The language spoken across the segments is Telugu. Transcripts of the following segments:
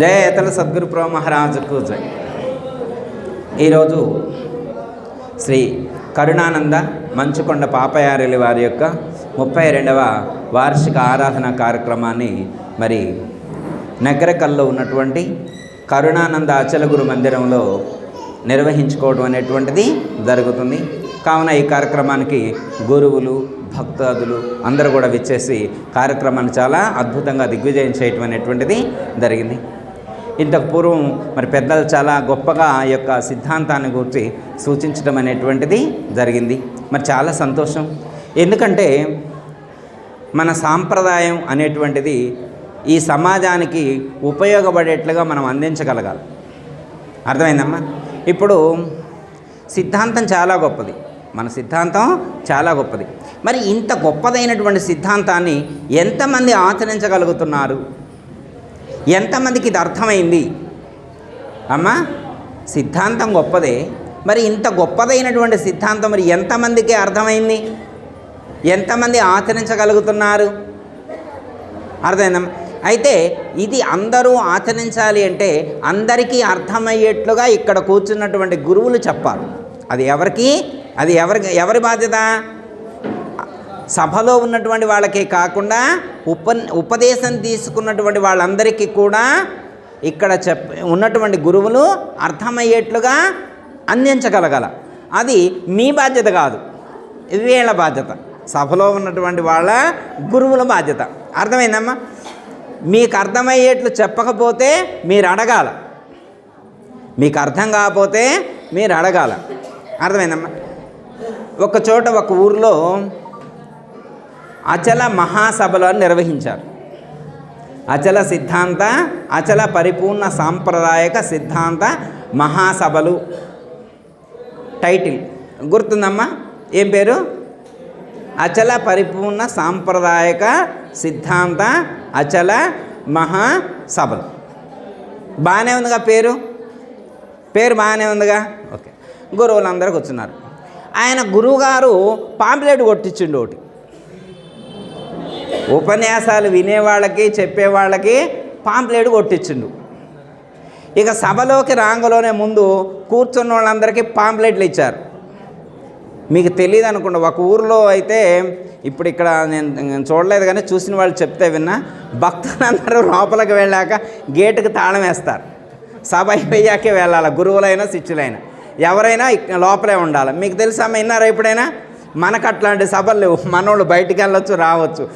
జయతల సద్గురు ప్రో మహారాజుకు జయ ఈరోజు శ్రీ కరుణానంద మంచుకొండ పాపయారెలి వారి యొక్క ముప్పై రెండవ వార్షిక ఆరాధన కార్యక్రమాన్ని మరి నగరకల్లో ఉన్నటువంటి కరుణానంద అచలగురు మందిరంలో నిర్వహించుకోవడం అనేటువంటిది జరుగుతుంది. కావున ఈ కార్యక్రమానికి గురువులు భక్తాదులు అందరూ కూడా విచ్చేసి కార్యక్రమాన్ని చాలా అద్భుతంగా దిగ్విజయం చేయటం అనేటువంటిది జరిగింది. ఇంతకు పూర్వం మరి పెద్దలు చాలా గొప్పగా ఆ యొక్క సిద్ధాంతాన్ని గురించి సూచించడం అనేటువంటిది జరిగింది. మరి చాలా సంతోషం. ఎందుకంటే మన సాంప్రదాయం అనేటువంటిది ఈ సమాజానికి ఉపయోగపడేట్లుగా మనం అందించగలగాలి. అర్థమైందమ్మా? ఇప్పుడు సిద్ధాంతం చాలా గొప్పది. మన సిద్ధాంతం చాలా గొప్పది. మరి ఇంత గొప్పదైనటువంటి సిద్ధాంతాన్ని ఎంతమంది ఆచరించగలుగుతున్నారు? ఎంతమందికి ఇది అర్థమైంది? అమ్మా సిద్ధాంతం గొప్పదే. మరి ఇంత గొప్పదైనటువంటి సిద్ధాంతం మరి ఎంతమందికి అర్థమైంది? ఎంతమంది ఆచరించగలుగుతున్నారు? అర్థమైందమ్మా అయితే ఇది అందరూ ఆచరించాలి అంటే అందరికీ అర్థమయ్యేట్లుగా ఇక్కడ కూర్చున్నటువంటి గురువులు చెప్పాలి అది ఎవరికి? అది ఎవరికి ఎవరి బాధ్యత? సభలో ఉన్నటువంటి వాళ్ళకే కాకుండా ఉప ఉపదేశం తీసుకున్నటువంటి వాళ్ళందరికీ కూడా ఇక్కడ చెప్ ఉన్నటువంటి గురువులు అర్థమయ్యేట్లుగా అందించగలగల. అది మీ బాధ్యత కాదు. వీళ్ళ బాధ్యత. సభలో ఉన్నటువంటి వాళ్ళ గురువుల బాధ్యత. అర్థమైందమ్మా? మీకు అర్థమయ్యేట్లు చెప్పకపోతే మీరు అడగాల. మీకు అర్థం కాకపోతే మీరు అడగాల. అర్థమైందమ్మా? ఒక చోట ఒక ఊరిలో అచల మహాసభలు అని నిర్వహించారు. అచల సిద్ధాంత అచల పరిపూర్ణ సాంప్రదాయక సిద్ధాంత మహాసభలు. టైటిల్ గుర్తుందమ్మా? ఏం పేరు? అచల పరిపూర్ణ సాంప్రదాయక సిద్ధాంత అచల మహాసభలు. బాగానే ఉందిగా పేరు? పేరు బాగానే ఉందిగా? ఓకే. గురువులు అందరూ కూర్చున్నారు. ఆయన గురువుగారు పాంప్లెట్ కొట్టించిండు ఒకటి. ఉపన్యాసాలు వినేవాళ్ళకి చెప్పేవాళ్ళకి పాంప్లెట్ కొట్టించిండు. ఇక సభలోకి రాంగలోనే ముందు కూర్చున్న వాళ్ళందరికీ పాంప్లెట్లు ఇచ్చారు. మీకు తెలియదు అనుకుంటా ఒక ఊరిలో అయితే ఇప్పుడు ఇక్కడ నేను చూడలేదు కానీ చూసిన వాళ్ళు చెప్తే విన్నా భక్తులందరూ లోపలికి వెళ్ళాక గేటుకి తాళం వేస్తారు. సభ అయిపోయాకే వెళ్ళాలి గురువులైనా శిష్యులైనా. ఎవరైనా లోపలే ఉండాలి. మీకు తెలుసా విన్నారా ఎప్పుడైనా? మనకు అట్లాంటి సభలు లేవు. మనోళ్ళు బయటికి వెళ్ళొచ్చు రావచ్చు.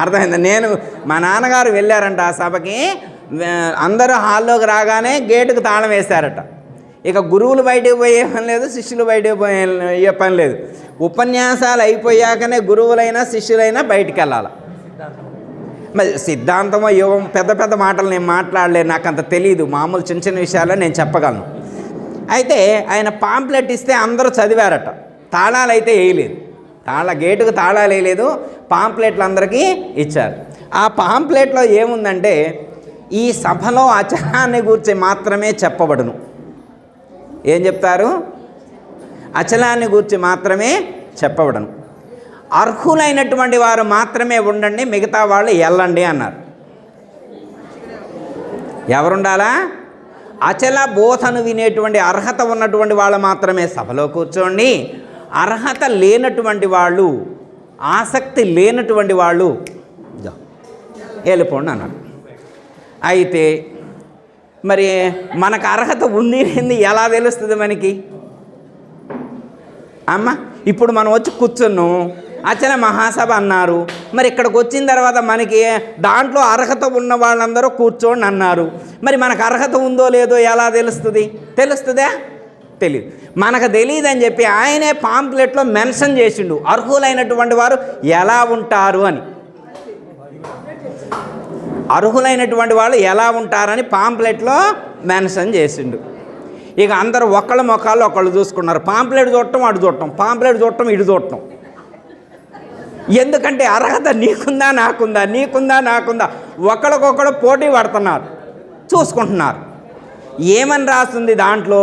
అర్థమైంది? నేను మా నాన్నగారు వెళ్ళారంట ఆ సభకి. అందరూ హాల్లోకి రాగానే గేటుకు తాళం వేశారట. ఇక గురువులు బయటకు పోయే పని లేదు శిష్యులు బయటకు పోయే ఏ పని లేదు. ఉపన్యాసాలు అయిపోయాకనే గురువులైనా శిష్యులైనా బయటికి వెళ్ళాలి? మరి సిద్ధాంతమో యోగం పెద్ద పెద్ద మాటలు నేను మాట్లాడలేదు నాకు అంత తెలియదు మామూలు చిన్న చిన్న విషయాల్లో నేను చెప్పగలను. అయితే ఆయన పాంప్లెట్ ఇస్తే అందరూ చదివారట. తాళాలు అయితే వేయలేదు. తాళ గేటుకు తాళాలు వేయలేదు పాంప్లెట్లు అందరికీ ఇచ్చారు. ఆ పాంప్లెట్లో ఏముందంటే ఈ సభలో అచలాన్ని గురించి మాత్రమే చెప్పబడును. ఏం చెప్తారు? అచలాన్ని గురించి మాత్రమే చెప్పబడను. అర్హులైనటువంటి వారు మాత్రమే ఉండండి మిగతా వాళ్ళు వెళ్ళండి అన్నారు. ఎవరుండాలా? అచల బోధను వినేటువంటి అర్హత ఉన్నటువంటి వాళ్ళు మాత్రమే సభలో కూర్చోండి అర్హత లేనటువంటి వాళ్ళు ఆసక్తి లేనటువంటి వాళ్ళు వెళ్ళిపోండి అన్నాడు. అయితే మరి మనకు అర్హత ఉంది ఏంది ఎలా తెలుస్తుంది మనకి? అమ్మ ఇప్పుడు మనం వచ్చి కూర్చున్నాం. అచ్చన మహాసభ అన్నారు. మరి ఇక్కడికి వచ్చిన తర్వాత మనకి దాంట్లో అర్హత ఉన్న వాళ్ళందరూ కూర్చోండి అన్నారు. మరి మనకు అర్హత ఉందో లేదో ఎలా తెలుస్తుంది? తెలుస్తుందా? తెలియదు మనకు తెలియదు అని చెప్పి ఆయనే పాంప్లెట్లో మెన్షన్ చేసిండు. అర్హులైనటువంటి వారు ఎలా ఉంటారు అని. అర్హులైనటువంటి వాళ్ళు ఎలా ఉంటారని పాంప్లెట్లో మెన్షన్ చేసిండు. ఇక అందరూ ఒకళ్ళ ముఖాలు ఒకళ్ళు చూసుకున్నారు. పాంప్లెట్ చూడటం అటు చూడటం. పాంప్లెట్ చూడటం ఇటు చూడటం. ఎందుకంటే అర్హత నీకుందా నాకుందా? నీకుందా నాకుందా? ఒకరికొకడు పోటీ పడుతున్నారు. చూసుకుంటున్నారు. ఏమని రాస్తుంది దాంట్లో?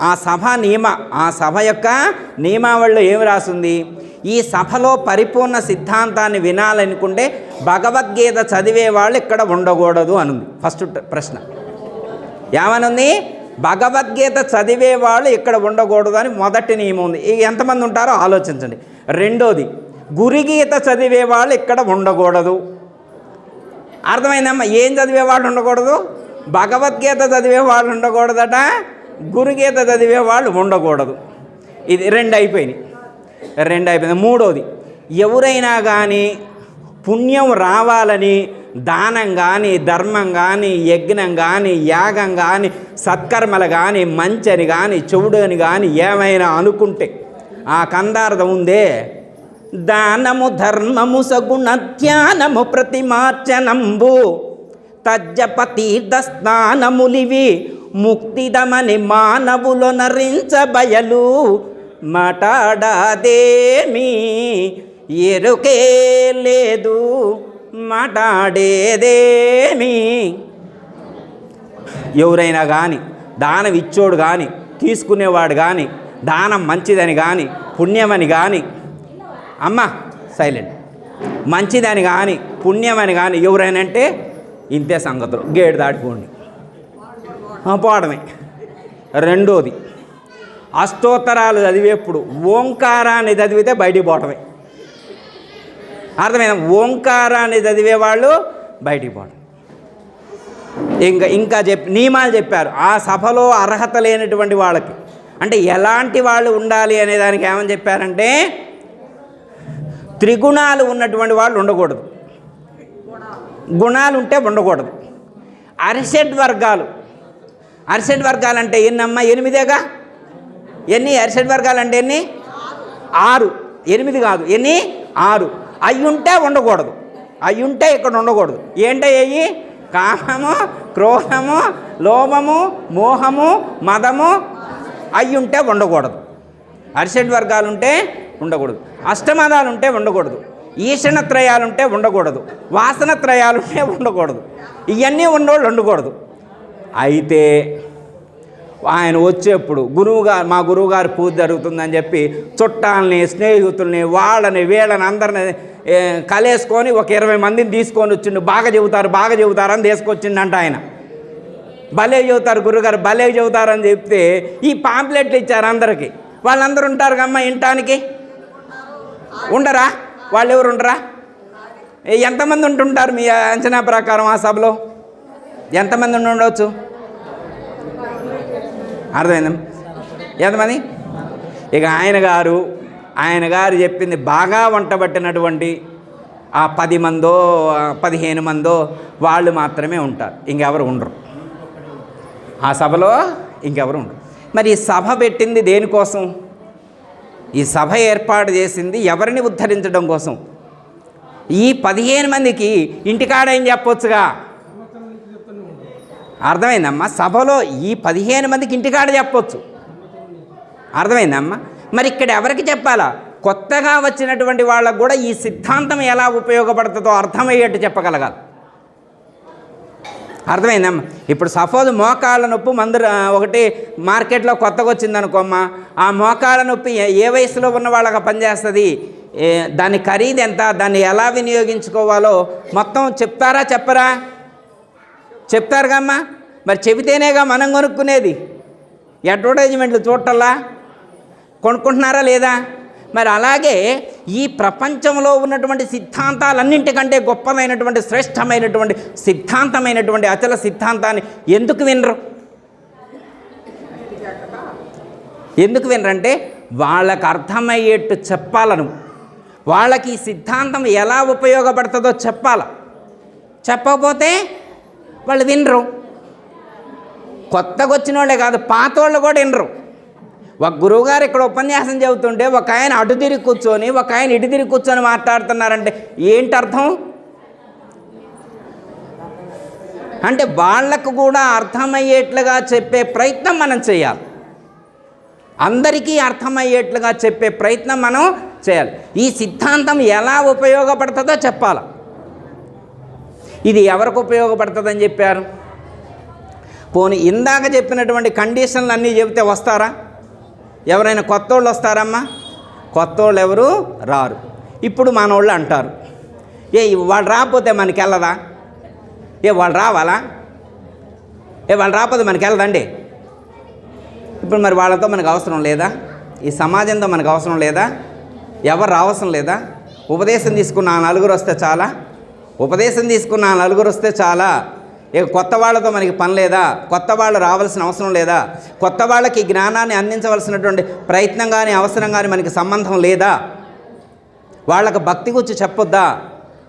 ఆ సభ నియమ ఆ సభ యొక్క నియమావళిలో ఏమి రాసింది? ఈ సభలో పరిపూర్ణ సిద్ధాంతాన్ని వినాలనుకుంటే భగవద్గీత చదివే వాళ్ళు ఇక్కడ ఉండకూడదు అనుంది. ఫస్ట్ ప్రశ్న. ఏమనుంది? భగవద్గీత చదివే వాళ్ళు ఇక్కడ ఉండకూడదు అని మొదటి నియమం ఉంది. ఇక ఎంతమంది ఉంటారో ఆలోచించండి. రెండోది గురుగీత చదివే వాళ్ళు ఇక్కడ ఉండకూడదు. అర్థమైందమ్మా? ఏం చదివే వాళ్ళు ఉండకూడదు? భగవద్గీత చదివే వాళ్ళు ఉండకూడదట. గురుగీత చదివే వాళ్ళు ఉండకూడదు. ఇది రెండు అయిపోయినాయి. రెండు అయిపోయింది. మూడోది ఎవరైనా కానీ పుణ్యం రావాలని దానం కానీ ధర్మం కానీ యజ్ఞం కానీ యాగం కానీ సత్కర్మలు కానీ మంచని కానీ చెవుడని కానీ ఏమైనా అనుకుంటే ఆ కందార్థం ఉందే దానము ధర్మము సగుణ ధ్యానము ప్రతిమార్చనంబు తజ్జప తీర్థ స్నానములివి ముక్తిదమని మానవులు నరించబయలు. మాటాడాదేమీ? ఎరుకే లేదు. మాటాడేదేమీ? ఎవరైనా కానీ దానం ఇచ్చోడు కానీ తీసుకునేవాడు కానీ దానం మంచిదని కానీ పుణ్యమని కానీ అమ్మ సైలెంట్ మంచిదని కానీ పుణ్యమని కానీ ఎవరైనా అంటే ఇంతే సంగతులు. గేడు దాటిపోండి పోవడమే రెండోది. అష్టోత్తరాలు చదివేప్పుడు ఓంకారాన్ని చదివితే బయటికి పోవటమే. అర్థమైందా? ఓంకారాన్ని చదివేవాళ్ళు బయటికి పోవడం ఇంకా ఇంకా చెప్ నియమాలు చెప్పారు. ఆ సభలో అర్హత లేనటువంటి వాళ్ళకి. అంటే ఎలాంటి వాళ్ళు ఉండాలి అనే దానికి ఏమని చెప్పారంటే త్రిగుణాలు ఉన్నటువంటి వాళ్ళు ఉండకూడదు. గుణాలు ఉంటే ఉండకూడదు. అరిషడ్ వర్గాలు అరిసెడ్ వర్గాలంటే ఎన్నమ్మా? ఎనిమిదేగా? ఎన్ని? అరిసెడ్ వర్గాలంటే ఎన్ని? ఆరు. ఎనిమిది కాదు. ఎన్ని? ఆరు. అయ్యుంటే ఉండకూడదు. అయ్యుంటే ఇక్కడ ఉండకూడదు. ఏంటో ఏయి కామము క్రోధము లోభము మోహము మదము అయ్యుంటే ఉండకూడదు. అరిసెడ్ వర్గాలు ఉంటే ఉండకూడదు. అష్టమదాలు ఉంటే ఉండకూడదు. ఈషణత్రయాలుంటే ఉండకూడదు. వాసనత్రయాలుంటే ఉండకూడదు. ఇవన్నీ ఉన్నోళ్ళు ఉండకూడదు. అయితే ఆయన వచ్చేప్పుడు గురువుగారు మా గురువుగారు పూజ జరుగుతుందని చెప్పి చుట్టాలని స్నేహితుల్ని వాళ్ళని వీళ్ళని అందరిని కలేసుకొని ఒక ఇరవై మందిని తీసుకొని వచ్చిండు. బాగా చెబుతారు బాగా చెబుతారని తీసుకొచ్చిండంట ఆయన. భలే చెబుతారు గురుగారు భలే చెబుతారని చెప్తే ఈ పాంప్లెట్లు ఇచ్చారు అందరికీ. వాళ్ళందరూ ఉంటారు కమ్మా ఇంటానికి? ఉండరా? వాళ్ళు ఎవరు ఉండరా ఎంతమంది ఉంటుంటారు మీ అంచనా ప్రకారం ఆ సభలో? ఎంతమంది ఉండి ఉండవచ్చు? అర్థమైంది? ఎంతమంది? ఇక ఆయన గారు ఆయన గారు చెప్పింది బాగా వంటబట్టినటువంటి ఆ పది మందో పదిహేను మందో వాళ్ళు మాత్రమే ఉంటారు. ఇంకెవరు ఉండరు. ఆ సభలో ఇంకెవరు ఉండరు. మరి ఈ సభ పెట్టింది దేనికోసం? ఈ సభ ఏర్పాటు చేసింది ఎవరిని ఉద్ధరించడం కోసం? ఈ పదిహేను మందికి ఇంటికాడేం చెప్పొచ్చుగా? అర్థమైందమ్మా? సభలో ఈ పదిహేను మందికి ఇంటికాడ చెప్పొచ్చు. అర్థమైందమ్మా? మరి ఇక్కడ ఎవరికి చెప్పాలా? కొత్తగా వచ్చినటువంటి వాళ్ళకు కూడా ఈ సిద్ధాంతం ఎలా ఉపయోగపడుతుందో అర్థమయ్యేట్టు చెప్పగలగాలి. అర్థమైందమ్మా? ఇప్పుడు సపోజ్ మోకాళ్ళ నొప్పి మందు ఒకటి మార్కెట్లో కొత్తగా వచ్చిందనుకోమ్మా. ఆ మోకాళ్ళ నొప్పి ఏ- వయసులో ఉన్న వాళ్ళకి పనిచేస్తుంది? దాని ఖరీదు ఎంత? దాన్ని ఎలా వినియోగించుకోవాలో మొత్తం చెప్తారా చెప్పరా? చెప్తారుగా అమ్మా మరి చెబితేనేగా మనం కొనుక్కునేది? అడ్వర్టైజ్మెంట్లు చూడటల్లా కొనుక్కుంటున్నారా లేదా? మరి అలాగే ఈ ప్రపంచంలో ఉన్నటువంటి సిద్ధాంతాలన్నింటికంటే గొప్పదైనటువంటి శ్రేష్టమైనటువంటి సిద్ధాంతమైనటువంటి అచల సిద్ధాంతాన్ని ఎందుకు వినరు? ఎందుకు వినరంటే వాళ్ళకు అర్థమయ్యేట్టు చెప్పాలను. వాళ్ళకి ఈ సిద్ధాంతం ఎలా ఉపయోగపడుతుందో చెప్పాల. చెప్పకపోతే వాళ్ళు వినరు కొత్తగా వచ్చిన వాళ్ళే కాదు పాత వాళ్ళు కూడా వినరు ఒక గురువుగారు ఇక్కడ ఉపన్యాసం చెబుతుంటే ఒక ఆయన అటు తిరిగి కూర్చొని ఒక ఆయన ఇటు తిరిగి కూర్చొని మాట్లాడుతున్నారంటే ఏంటి అర్థం? అంటే వాళ్ళకు కూడా అర్థమయ్యేట్లుగా చెప్పే ప్రయత్నం మనం చేయాలి. అందరికీ అర్థమయ్యేట్లుగా చెప్పే ప్రయత్నం మనం చేయాలి. ఈ సిద్ధాంతం ఎలా ఉపయోగపడుతుందో చెప్పాలి? ఇది ఎవరికి ఉపయోగపడుతుందని చెప్పారు? పోనీ ఇందాక చెప్పినటువంటి కండిషన్లు అన్నీ చెబితే వస్తారా? ఎవరైనా కొత్త వాళ్ళు వస్తారమ్మా? కొత్త వాళ్ళు ఎవరు రారు. ఇప్పుడు మనోళ్ళు అంటారు. ఏ వాళ్ళు రాకపోతే మనకి వెళ్ళదా ఏ వాళ్ళు రావాలా? ఏ వాళ్ళు రాకపోతే మనకి వెళ్ళదండి ఇప్పుడు మరి వాళ్ళతో మనకు అవసరం లేదా? ఈ సమాజంతో మనకు అవసరం లేదా? ఎవరు రావసరం లేదా? ఉపదేశం తీసుకున్న నలుగురు వస్తే చాలా. ఉపదేశం తీసుకున్న నలుగురు వస్తే చాలా. ఇక కొత్త వాళ్ళతో మనకి పని లేదా? కొత్త వాళ్ళు రావాల్సిన అవసరం లేదా? కొత్త వాళ్ళకి జ్ఞానాన్ని అందించవలసినటువంటి ప్రయత్నం కానీ అవసరం కానీ మనకి సంబంధం లేదా? వాళ్ళకి భక్తి గురించి చెప్పొద్దా?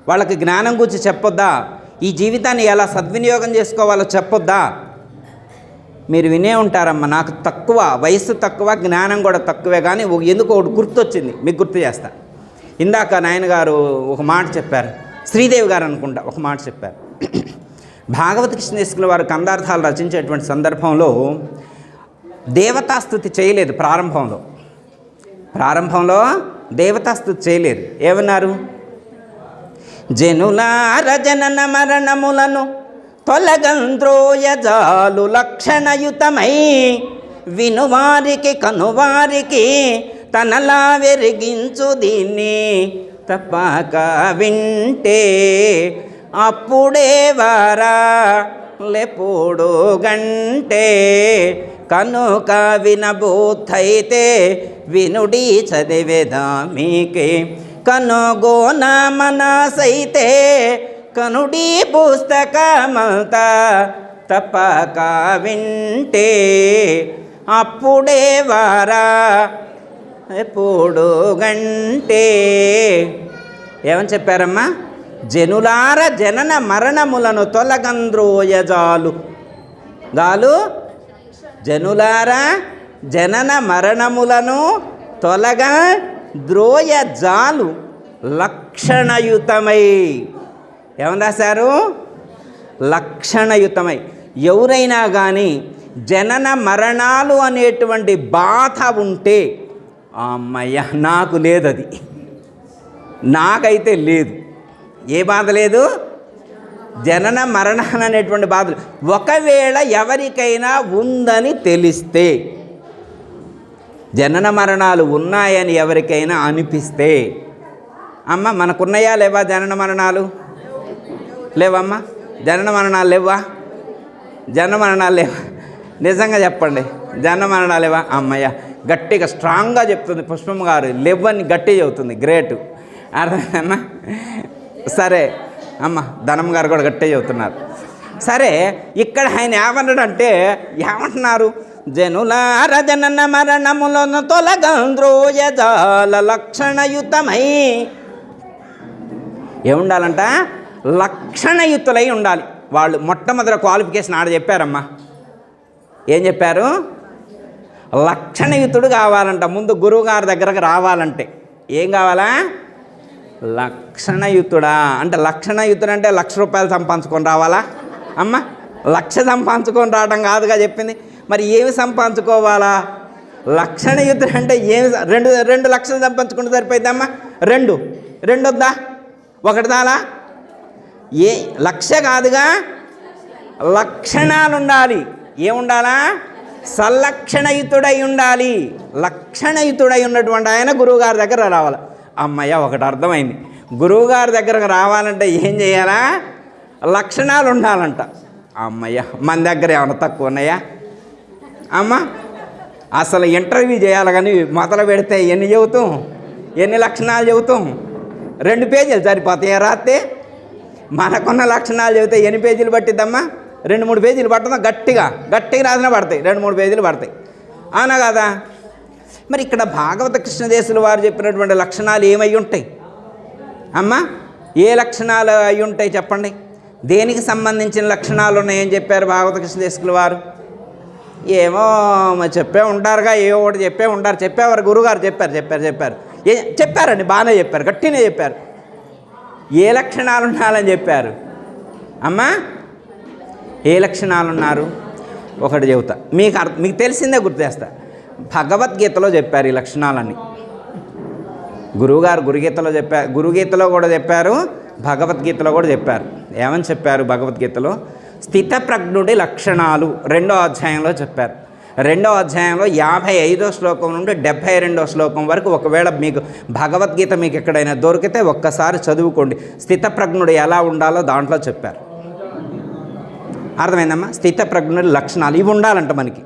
వాళ్ళకి జ్ఞానం గురించి చెప్పొద్దా? ఈ జీవితాన్ని ఎలా సద్వినియోగం చేసుకోవాలో చెప్పొద్దా? మీరు వినే ఉంటారమ్మా నాకు తక్కువ వయస్సు తక్కువ జ్ఞానం కూడా తక్కువే కానీ ఎందుకు ఒకటి గుర్తొచ్చింది మీకు గుర్తు చేస్తా. ఇందాక నాయనగారు ఒక మాట చెప్పారు. శ్రీదేవి గారు అనుకుంటా ఒక మాట చెప్పారు. భాగవత కృష్ణేశ్వరుల వారు కందార్థాలు రచించేటువంటి సందర్భంలో దేవతాస్తుతి చేయలేదు ప్రారంభంలో. ప్రారంభంలో దేవతాస్తుతి చేయలేదు. ఏమన్నారు? జనులార జనన మరణములను తొలగంద్రోయజాలు లక్షణయుతమై వినువారికి కనువారికి తనలా వెరిగించు దీన్ని తప్పక వింటే అప్పుడే వారా లెప్పుడు గంటే కనుక వినబూతైతే వినుడి చదివేదా మీకే. కనుగోన మనసైతే కనుడి పుస్తకమంతా తప్పక వింటే అప్పుడే వారా ఎప్పుడు గంటే. ఏమని చెప్పారమ్మా? జనులార జనన మరణములను తొలగంద్రోయజాలు గాలు జనులారా జనన మరణములను తొలగ ద్రోయ జాలు లక్షణయుతమై. ఏమని రాశారు? లక్షణయుతమై. ఎవరైనా కానీ జనన మరణాలు అనేటువంటి బాధ ఉంటే అమ్మయ్య నాకు లేదు అది నాకైతే లేదు. ఏ బాధ లేదు? జనన మరణాలు అనేటువంటి బాధలు ఒకవేళ ఎవరికైనా ఉందని తెలిస్తే జనన మరణాలు ఉన్నాయని ఎవరికైనా అనిపిస్తే అమ్మ మనకున్నాయా లేవా జనన మరణాలు? లేవమ్మా జనన మరణాలు లేవా? జనన మరణాలు లేవా? నిజంగా చెప్పండి జనన మరణాలు లేవా? అమ్మయ్య గట్టిగా స్ట్రాంగ్గా చెప్తుంది పుష్పమ్మ గారు. లెవ్వని గట్టిగా చెబుతుంది. గ్రేట్ అర్థమేమ్మా సరే. అమ్మ ధనం గారు కూడా గట్టే చెబుతున్నారు. సరే ఇక్కడ ఆయన ఏమన్నాడంటే ఏమంటున్నారు? జనుల జనన మరణములను తొలగంద్రోయజాల లక్షణయుతమై. ఏముండాలంట? లక్షణయుతులై ఉండాలి. వాళ్ళు మొట్టమొదటి క్వాలిఫికేషన్ ఆడ చెప్పారమ్మా. ఏం చెప్పారు? లక్షణయుతుడు కావాలంట. ముందు గురువుగారి దగ్గరకు రావాలంటే. ఏం కావాలా? లక్షణయుతుడా? అంటే లక్షణయుతుడు అంటే లక్ష రూపాయలు సంపాదించుకొని రావాలా? అమ్మ లక్ష సంపాదించుకొని రావడం కాదుగా చెప్పింది. మరి ఏమి సంపాదించుకోవాలా? లక్షణయుతుడు అంటే ఏమి రెండు రెండు లక్షలు సంపాదించుకుంటే సరిపోయిద్దమ్మా రెండు. రెండు వద్దా? ఒకటి దాలా ఏ లక్ష కాదుగా? లక్షణాలు ఉండాలి ఏముండాలా? సల్లక్షణయుతుడై ఉండాలి. లక్షణయుతుడై ఉన్నటువంటి ఆయన గురువుగారి దగ్గర రావాలి. అమ్మయ్య ఒకటి అర్థమైంది. గురువుగారి దగ్గరకు రావాలంటే ఏం చేయాలా? లక్షణాలు ఉండాలంట. అమ్మయ్య మన దగ్గర ఏమైనా తక్కువ ఉన్నాయా? అమ్మ అసలు ఇంటర్వ్యూ చేయాలి కానీ మొదలు పెడితే ఎన్ని చెబుతాం? ఎన్ని లక్షణాలు చెబుతాం? రెండు పేజీలు సరిపోతాయి రాస్తే మనకున్న లక్షణాలు చెబితే ఎన్ని పేజీలు పట్టిద్దమ్మా? రెండు మూడు పేజీలు పడుతుందా? గట్టిగా. గట్టిగా రాసిన పడతాయి. రెండు మూడు పేజీలు పడతాయి. అవునా కదా? మరి ఇక్కడ భాగవత కృష్ణదేశులు వారు చెప్పినటువంటి లక్షణాలు ఏమై ఉంటాయి? అమ్మా ఏ లక్షణాలు అయి ఉంటాయి చెప్పండి? దేనికి సంబంధించిన లక్షణాలు ఉన్నాయని చెప్పారు భాగవత కృష్ణదేశులు వారు? ఏమో చెప్పే ఉంటారుగా ఏవో ఒకటి చెప్పే ఉంటారు చెప్పేవారు గురుగారు చెప్పారు చెప్పారు చెప్పారు. ఏ చెప్పారండి బాగానే చెప్పారు గట్టినే చెప్పారు. ఏ లక్షణాలు ఉండాలని చెప్పారు? అమ్మా ఏ లక్షణాలు ఉన్నారు ఒకటి చెబుతా. మీకు అర్థం మీకు తెలిసిందే గుర్తేస్తా. భగవద్గీతలో చెప్పారు ఈ లక్షణాలన్నీ. గురువుగారు గురుగీతలో చెప్పారు గురుగీతలో కూడా చెప్పారు భగవద్గీతలో కూడా చెప్పారు. ఏమని చెప్పారు భగవద్గీతలో? స్థితప్రజ్ఞుడి లక్షణాలు రెండో అధ్యాయంలో చెప్పారు. రెండో అధ్యాయంలో యాభై ఐదో శ్లోకం నుండి డెబ్భై రెండో శ్లోకం వరకు ఒకవేళ మీకు భగవద్గీత మీకు ఎక్కడైనా దొరికితే ఒక్కసారి చదువుకోండి. స్థితప్రజ్ఞుడు ఎలా ఉండాలో దాంట్లో చెప్పారు. అర్థమైందమ్మా? స్థితప్రజ్ఞుడి లక్షణాలు ఇవి ఉండాలంట మనకి.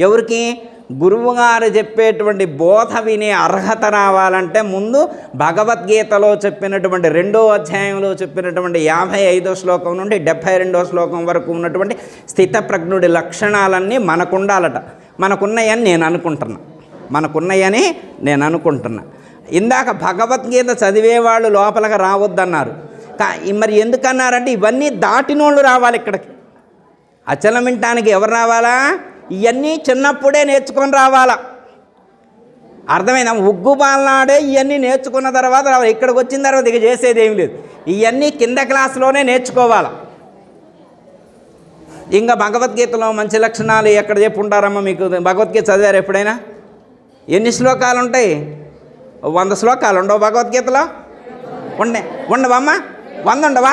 ఎవరికి? గురువుగారు చెప్పేటువంటి బోధ వినే అర్హత రావాలంటే ముందు భగవద్గీతలో చెప్పినటువంటి రెండో అధ్యాయంలో చెప్పినటువంటి యాభై ఐదో శ్లోకం నుండి డెబ్భై రెండో శ్లోకం వరకు ఉన్నటువంటి స్థితప్రజ్ఞుడి లక్షణాలన్నీ మనకుండాలట. మనకున్నాయని నేను అనుకుంటున్నా. మనకున్నాయని నేను అనుకుంటున్నా. ఇందాక భగవద్గీత చదివేవాళ్ళు లోపలికి రావద్దన్నారు. కా మరి ఎందుకన్నారంటే ఇవన్నీ దాటినోళ్ళు రావాలి ఇక్కడికి. అచలం వినటానికి ఎవరు రావాలా? ఇవన్నీ చిన్నప్పుడే నేర్చుకొని రావాలా. అర్థమైందా? ఉగ్గు పాలనాడే ఇవన్నీ నేర్చుకున్న తర్వాత రావాలి. ఇక్కడికి వచ్చిన తర్వాత ఇక చేసేది ఏమి లేదు. ఇవన్నీ కింద క్లాసులోనే నేర్చుకోవాలా. ఇంకా భగవద్గీతలో మంచి లక్షణాలు ఎక్కడ చెప్పుంటారమ్మా మీకు? భగవద్గీత చదివారు ఎప్పుడైనా? ఎన్ని శ్లోకాలు ఉంటాయి? వంద శ్లోకాలు ఉండవు భగవద్గీతలో? ఉండే ఉండవమ్మా? వంద ఉండవా?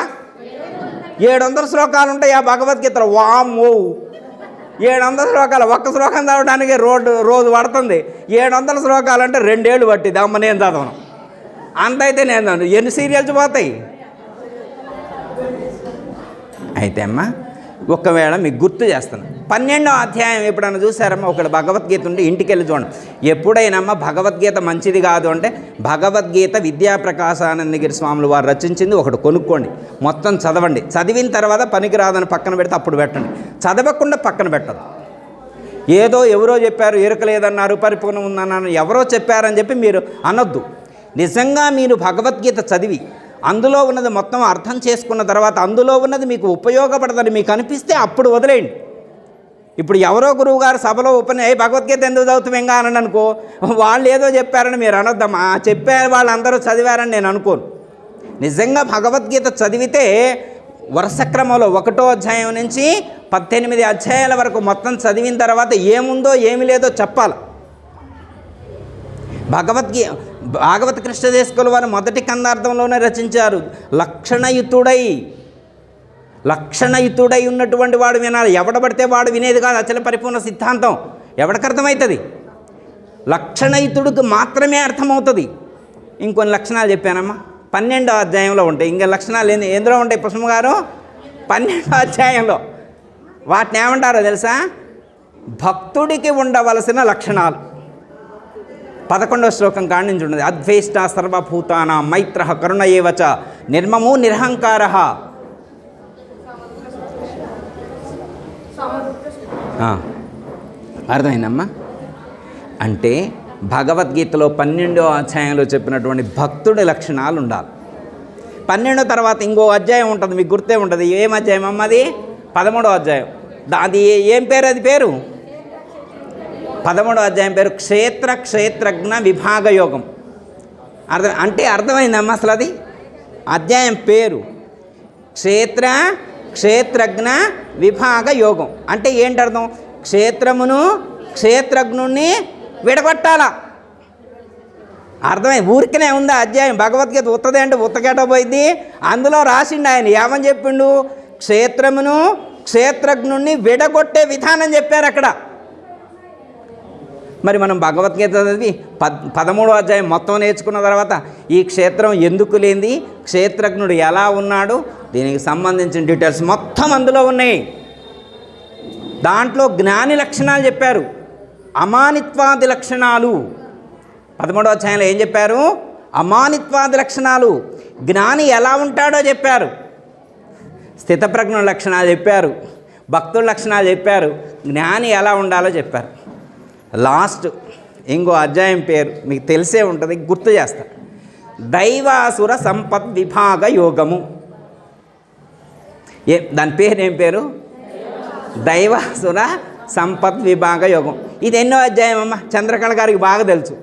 ఏడు వందల శ్లోకాలు ఉంటాయి ఆ భగవద్గీతలో. వామ్మో. ఏడు వందల శ్లోకాలు ఒక్క శ్లోకం చదవడానికి రోడ్డు రోజు పడుతుంది. ఏడు వందల శ్లోకాలు అంటే రెండేళ్ళు పట్టింది అమ్మ నేను చదవను. అంత అయితే నేను చదవను. ఎన్ని సీరియల్స్ పోతాయి? అయితే అమ్మ ఒకవేళ మీకు గుర్తు చేస్తాను. పన్నెండో అధ్యాయం ఎప్పుడన్నా చూసారమ్మా ఒకటి భగవద్గీత ఉంటే ఇంటికి వెళ్ళి చూడండి. ఎప్పుడైనామ్మా భగవద్గీత మంచిది కాదు అంటే భగవద్గీత విద్యాప్రకాశానందగిరి స్వాములు వారు రచించింది ఒకటి కొనుక్కోండి. మొత్తం చదవండి. చదివిన తర్వాత పనికిరాదని పక్కన పెడితే అప్పుడు పెట్టండి. చదవకుండా పక్కన పెట్టదు. ఏదో ఎవరో చెప్పారు ఎరుక లేదన్నారు పరిపూర్ణం ఉందన్నారు ఎవరో చెప్పారని చెప్పి మీరు అనొద్దు. నిజంగా మీరు భగవద్గీత చదివి అందులో ఉన్నది మొత్తం అర్థం చేసుకున్న తర్వాత అందులో ఉన్నది మీకు ఉపయోగపడదని మీకు అనిపిస్తే అప్పుడు వదిలేయండి. ఇప్పుడు ఎవరో గురువు గారు సభలో ఉపన్య "ఏయ్, భగవద్గీత ఎందుకు చదువుతాం ఇంకా? అని అనుకో వాళ్ళు ఏదో చెప్పారని మీరు అనొద్దమ్మా. చెప్పే వాళ్ళందరూ చదివారని నేను అనుకోను. నిజంగా భగవద్గీత చదివితే వరుస క్రమంలో ఒకటో అధ్యాయం నుంచి పద్దెనిమిది అధ్యాయాల వరకు మొత్తం చదివిన తర్వాత ఏముందో ఏమి లేదో చెప్పాలి. భగవద్గీ భాగవత కృష్ణదేశకుల వారు మొదటి కందార్థంలోనే రచించారు లక్షణయుతుడై లక్షణయుతుడై ఉన్నటువంటి వాడు వినాలి. ఎవడబడితే వాడు వినేది కాదు. అచల పరిపూర్ణ సిద్ధాంతం. ఎవడికి అర్థమవుతుంది లక్షణయుతుడికి మాత్రమే అర్థమవుతుంది. ఇంకొన్ని లక్షణాలు చెప్పానమ్మా. పన్నెండో అధ్యాయంలో ఉంటాయి. ఇంకా లక్షణాలు ఏంది? ఎందులో ఉంటాయి పుష్ప గారు? పన్నెండో అధ్యాయంలో. వాటిని ఏమంటారో తెలుసా? భక్తుడికి ఉండవలసిన లక్షణాలు. పదకొండవ శ్లోకం కాడి నుంచి ఉన్నది. అద్వేష్ట సర్వభూతాన మైత్ర కరుణ ఏవచ నిర్మము నిరహంకార. అర్థమైందమ్మా? అంటే భగవద్గీతలో పన్నెండో అధ్యాయంలో చెప్పినటువంటి భక్తుడి లక్షణాలు ఉండాలి. పన్నెండో తర్వాత ఇంకో అధ్యాయం ఉంటుంది మీకు గుర్తే ఉంటుంది. ఏం అధ్యాయం అమ్మ అది? పదమూడో అధ్యాయం. దా- అది ఏం పేరు అది పేరు? పదమూడో అధ్యాయం పేరు క్షేత్ర క్షేత్రజ్ఞ విభాగ యోగం. అర్థం అంటే అర్థమైందమ్మా అసలు అది? అధ్యాయం పేరు క్షేత్ర క్షేత్రజ్ఞ విభాగ యోగం. అంటే ఏంటి అర్థం క్షేత్రమును క్షేత్రజ్ఞుణ్ణి విడగొట్టాల. అర్థమై ఊరికనే ఉందా అధ్యాయం? భగవద్గీత ఉత్తదే అంటే ఉత్తకేట పోయింది. అందులో రాసిండు ఆయన ఏమని చెప్పిండు? క్షేత్రమును క్షేత్రజ్ఞుణ్ణి విడగొట్టే విధానం చెప్పారు అక్కడ. మరి మనం భగవద్గీత చదివి పద్ పదమూడో అధ్యాయం మొత్తం నేర్చుకున్న తర్వాత ఈ క్షేత్రం ఎందుకు లేనిది? క్షేత్రజ్ఞుడు ఎలా ఉన్నాడు? దీనికి సంబంధించిన డీటెయిల్స్ మొత్తం అందులో ఉన్నాయి. దాంట్లో జ్ఞాని లక్షణాలు చెప్పారు. అమానిత్వాది లక్షణాలు. పదమూడో అధ్యాయంలో ఏం చెప్పారు? అమానిత్వాది లక్షణాలు. జ్ఞాని ఎలా ఉంటాడో చెప్పారు. స్థితప్రజ్ఞ లక్షణాలు చెప్పారు. భక్తుల లక్షణాలు చెప్పారు. జ్ఞాని ఎలా ఉండాలో చెప్పారు. లాస్ట్ ఇంకో అధ్యాయం పేరు మీకు తెలిసే ఉంటుంది గుర్తు చేస్తా. దైవాసుర సంపద్ విభాగ యోగము. ఏ దాని పేరు ఏం పేరు? దైవాసుర సంపద్ విభాగ యోగం. ఇది ఎన్నో అధ్యాయం అమ్మ చంద్రకళ గారికి బాగా తెలుసు.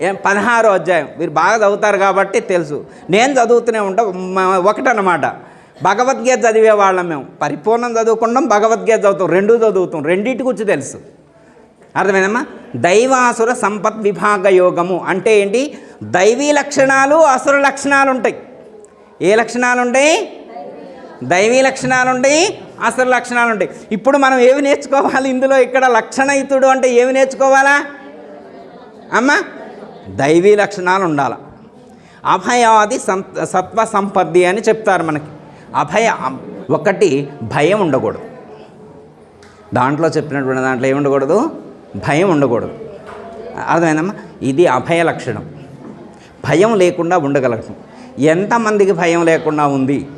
ఏం పదహారో అధ్యాయం. మీరు బాగా చదువుతారు కాబట్టి తెలుసు. నేను చదువుతూనే ఉంటా ఒకటనమాట భగవద్గీత చదివే వాళ్ళం మేము. పరిపూర్ణం చదువుకుంటాం భగవద్గీత చదువుతాం. రెండు చదువుతాం. రెండింటి గురించి తెలుసు. అర్థమైందమ్మా? దైవాసుర సంపత్ విభాగ యోగము అంటే ఏంటి? దైవీ లక్షణాలు అసుర లక్షణాలు ఉంటాయి ఏ లక్షణాలు ఉంటాయి దైవీ లక్షణాలు ఉంటాయి అసుర లక్షణాలు ఉంటాయి ఇప్పుడు మనం ఏవి నేర్చుకోవాలి ఇందులో? ఇక్కడ లక్షణయుతుడు అంటే ఏమి నేర్చుకోవాలా? అమ్మా దైవీ లక్షణాలు ఉండాలి అభయాది సత్వ సంపత్తి అని చెప్తారు మనకి. అభయ ఒకటి భయం ఉండకూడదు. దాంట్లో చెప్పినటువంటి దాంట్లో ఏమి ఉండకూడదు? భయం ఉండకూడదు. అర్థమైందమ్మా? ఇది అభయ లక్షణం. భయం లేకుండా ఉండగలగటం. ఎంతమందికి భయం లేకుండా ఉంది?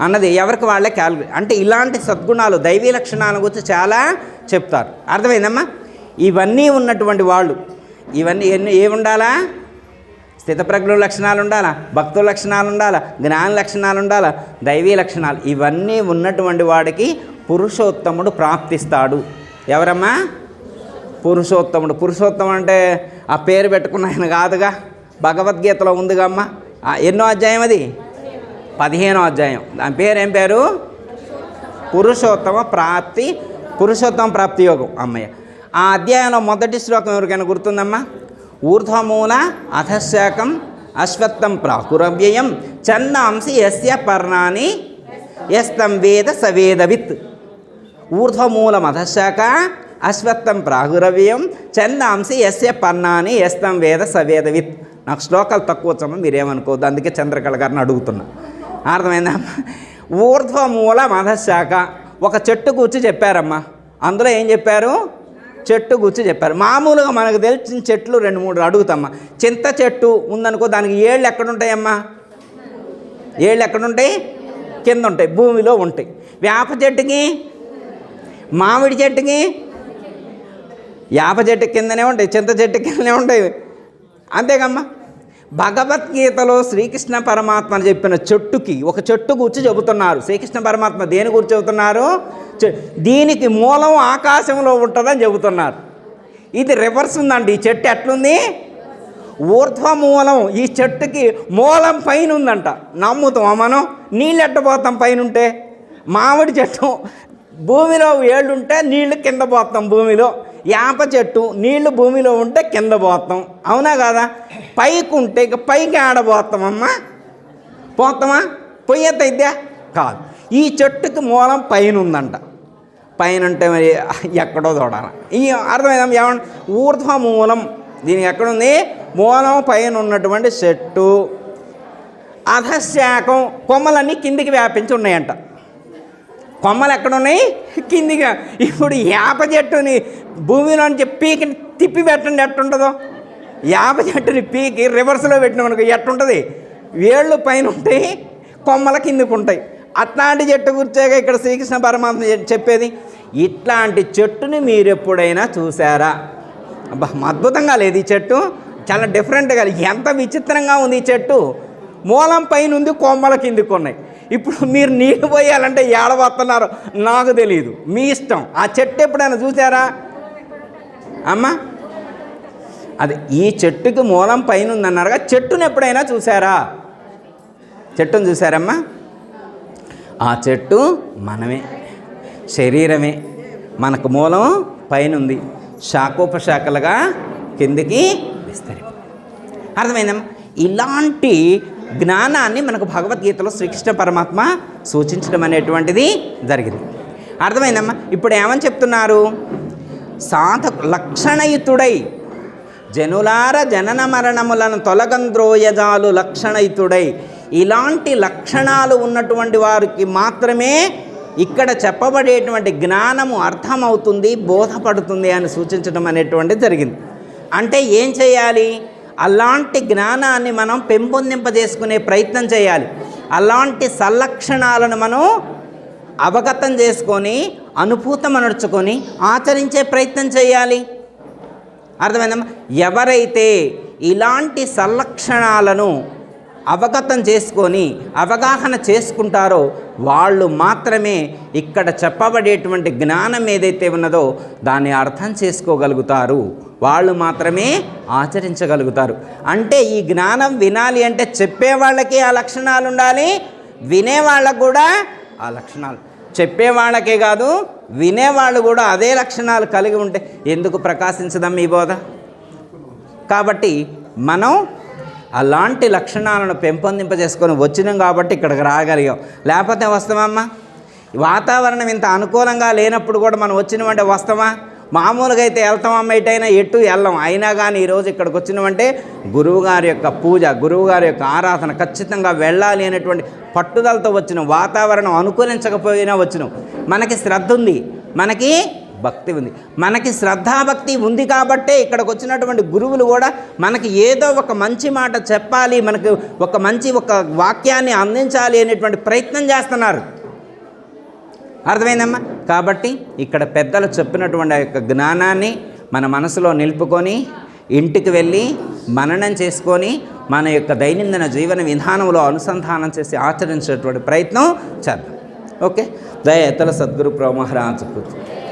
అన్నది ఎవరికి వాళ్ళే క్యాల్కులేట్ అంటే ఇలాంటి సద్గుణాలు దైవీ లక్షణాల గురించి చాలా చెప్తారు. అర్థమైందమ్మా? ఇవన్నీ ఉన్నటువంటి వాళ్ళు ఇవన్నీ ఎన్ని ఏమి ఉండాలా? స్థితప్రజ్ఞ లక్షణాలు ఉండాలా? భక్తుల లక్షణాలు ఉండాలా? జ్ఞాన లక్షణాలు ఉండాలా? దైవీ లక్షణాలు. ఇవన్నీ ఉన్నటువంటి వాడికి పురుషోత్తముడు ప్రాప్తిస్తాడు. ఎవరమ్మా? పురుషోత్తముడు. పురుషోత్తముడు అంటే ఆ పేరు పెట్టుకున్న ఆయన కాదుగా. భగవద్గీతలో ఉందిగా అమ్మ ఎన్నో అధ్యాయం అది? పదిహేనో అధ్యాయం. దాని పేరు ఏం పేరు? పురుషోత్తమ ప్రాప్తి పురుషోత్తమ ప్రాప్తి యోగం. అమ్మయ్య. ఆ అధ్యాయంలో మొదటి శ్లోకం ఎవరికైనా గుర్తుందమ్మా? ఊర్ధ్వమూల అధశాకం అశ్వత్థం ప్రాకురవ్యయం చన్నాంసి యస్య పర్ణాని ఎస్తం వేద సవేదవిత్ ఊర్ధ్వమూలం అధశాఖ అశ్వత్థం ప్రాహురవ్యం చందాంసి ఎస్య పన్నాని ఎస్తం వేద సవేదవిత్. నాకు శ్లోకాలు తక్కువ వచ్చామో మీరేమనుకోవద్దు అందుకే చంద్రకళ గారిని అడుగుతున్నా. అర్థమైందా? ఊర్ధ్వమూల మధశాఖ. ఒక చెట్టు కూర్చి చెప్పారమ్మా. అందులో ఏం చెప్పారు? చెట్టు గుచ్చి చెప్పారు. మామూలుగా మనకు తెలిసిన చెట్లు రెండు మూడు అడుగుతామ్మా. చింత చెట్టు ఉందనుకో దానికి ఏళ్ళు ఎక్కడుంటాయమ్మా? ఏళ్ళు ఎక్కడుంటాయి? కింద ఉంటాయి భూమిలో ఉంటాయి. వేప చెట్టుకి? మామిడి చెట్టుకి? యాప చెట్టు కిందనే ఉంటాయి చింత చెట్టు కిందనే ఉంటాయి. అంతేకమ్మా. భగవద్గీతలో శ్రీకృష్ణ పరమాత్మ చెప్పిన చెట్టుకి ఒక చెట్టు గురించి చెబుతున్నారు. శ్రీకృష్ణ పరమాత్మ దేని గురించి చెబుతున్నారు చె- దీనికి మూలం ఆకాశంలో ఉంటుందని చెబుతున్నారు. ఇది రివర్స్ ఉందండి. ఈ చెట్టు ఎట్లుంది? ఊర్ధ్వ మూలం ఈ చెట్టుకి మూలం పైన ఉందంట. నమ్ముతాం మనం? నీళ్ళు ఎట్టబోతాం పైన ఉంటే మామిడి చెట్టు. భూమిలో ఏళ్ళుంటే నీళ్ళు కింద పోతాం భూమిలో. యాప చెట్టు నీళ్ళు భూమిలో ఉంటే కింద పోతాం. అవునా కదా? పైకి ఉంటే ఇక పైకి ఆడబోతామమ్మా పోతామా? పొయ్యతైద్యా కాదు. ఈ చెట్టుకి మూలం పైన ఉందంట పైన ఉంటే మరి ఎక్కడో చూడాలి. ఈ అర్థమైందా? ఏమన్నా ఊర్ధ్వ మూలం. దీనికి ఎక్కడుంది? మూలం పైన ఉన్నటువంటి చెట్టు. అధశాఖం కొమ్మలన్నీ కిందికి వ్యాపించి ఉన్నాయంట. కొమ్మలు ఎక్కడున్నాయి? కిందిగా. ఇప్పుడు యాప చెట్టుని భూమిలోంచి పీకి తిప్పి పెట్టండి ఎట్టుంటుందో? యాప చెట్టుని పీకి రివర్స్లో పెట్టినామనుకో ఎట్టుంటుంది? వేళ్ళు పైన ఉంటాయి కొమ్మల కిందకు ఉంటాయి. అట్లాంటి చెట్టు గుర్చేగా ఇక్కడ శ్రీకృష్ణ పరమాత్మ చెప్పేది. ఇట్లాంటి చెట్టుని మీరు ఎప్పుడైనా చూసారా అద్భుతంగా లేదు ఈ చెట్టు. చాలా డిఫరెంట్గా ఎంత విచిత్రంగా ఉంది ఈ చెట్టు. మూలం పైన ఉంది కొమ్మల కిందికి ఉన్నాయి. ఇప్పుడు మీరు నీళ్ళు పోయాలంటే ఏడవస్తున్నారు? నాకు తెలియదు మీ ఇష్టం. ఆ చెట్టు ఎప్పుడైనా చూసారా? అమ్మా అది ఈ చెట్టుకి మూలం పైన ఉందన్నారుగా చెట్టును ఎప్పుడైనా చూసారా? చెట్టును చూసారమ్మా? ఆ చెట్టు మనమే శరీరమే. మనకు మూలం పైన ఉంది. శాఖోపశాఖలుగా కిందికి విస్తరి అర్థమైందమ్మా? ఇలాంటి జ్ఞానాన్ని మనకు భగవద్గీతలో శ్రీకృష్ణ పరమాత్మ సూచించడం అనేటువంటిది జరిగింది. అర్థమైందమ్మా? ఇప్పుడు ఏమని చెప్తున్నారు? సాధ లక్షణయుతుడై జనులార జనన మరణములను తొలగంద్రోయజాలు లక్షణయుతుడై ఇలాంటి లక్షణాలు ఉన్నటువంటి వారికి మాత్రమే ఇక్కడ చెప్పబడేటువంటి జ్ఞానము అర్థమవుతుంది బోధపడుతుంది అని సూచించడం అనేటువంటిది జరిగింది. అంటే ఏం చేయాలి? అలాంటి జ్ఞానాన్ని మనం పెంపొందింపజేసుకునే ప్రయత్నం చేయాలి. అలాంటి సల్లక్షణాలను మనం అవగతం చేసుకొని అనుభూతమనర్చుకొని ఆచరించే ప్రయత్నం చేయాలి. అర్థమైందమ్మా? ఎవరైతే ఇలాంటి సల్లక్షణాలను అవగతం చేసుకొని అవగాహన చేసుకుంటారో వాళ్ళు మాత్రమే ఇక్కడ చెప్పబడేటువంటి జ్ఞానం ఏదైతే ఉన్నదో దాన్ని అర్థం చేసుకోగలుగుతారు. వాళ్ళు మాత్రమే ఆచరించగలుగుతారు. అంటే ఈ జ్ఞానం వినాలి అంటే చెప్పే వాళ్ళకి ఆ లక్షణాలు ఉండాలి వినేవాళ్ళకు కూడా ఆ లక్షణాలు. చెప్పే వాళ్ళకే కాదు వినేవాళ్ళు కూడా అదే లక్షణాలు కలిగి ఉంటే ఎందుకు ప్రకాశించదాం ఈ బోధ? కాబట్టి మనం అలాంటి లక్షణాలను పెంపొందింపజేసుకొని వచ్చినాం కాబట్టి ఇక్కడికి రాగలిగాం. లేకపోతే వస్తామమ్మా? వాతావరణం ఇంత అనుకూలంగా లేనప్పుడు కూడా మనం వచ్చినామంటే వస్తామా? మామూలుగా అయితే వెళ్తామమ్మ ఎటైనా? ఎటు వెళ్ళం. అయినా కానీ ఈరోజు ఇక్కడికి వచ్చినామంటే గురువుగారి యొక్క పూజ గురువుగారి యొక్క ఆరాధన ఖచ్చితంగా వెళ్ళాలి అనేటువంటి పట్టుదలతో వచ్చిన. వాతావరణం అనుకూలించకపోయినా వచ్చినాం. మనకి శ్రద్ధ ఉంది. మనకి భక్తి ఉంది. మనకి శ్రద్ధాభక్తి ఉంది కాబట్టే ఇక్కడికి వచ్చినటువంటి గురువులు కూడా మనకి ఏదో ఒక మంచి మాట చెప్పాలి మనకు ఒక మంచి ఒక వాక్యాన్ని అందించాలి అనేటువంటి ప్రయత్నం చేస్తున్నారు. అర్థమైందమ్మా? కాబట్టి ఇక్కడ పెద్దలు చెప్పినటువంటి ఆ యొక్క జ్ఞానాన్ని మన మనసులో నిలుపుకొని ఇంటికి వెళ్ళి మననం చేసుకొని మన యొక్క దైనందిన జీవన విధానంలో అనుసంధానం చేసి ఆచరించేటువంటి ప్రయత్నం చేద్దాం. ఓకే? దయ ఇతర సద్గురు ప్రమహరాజు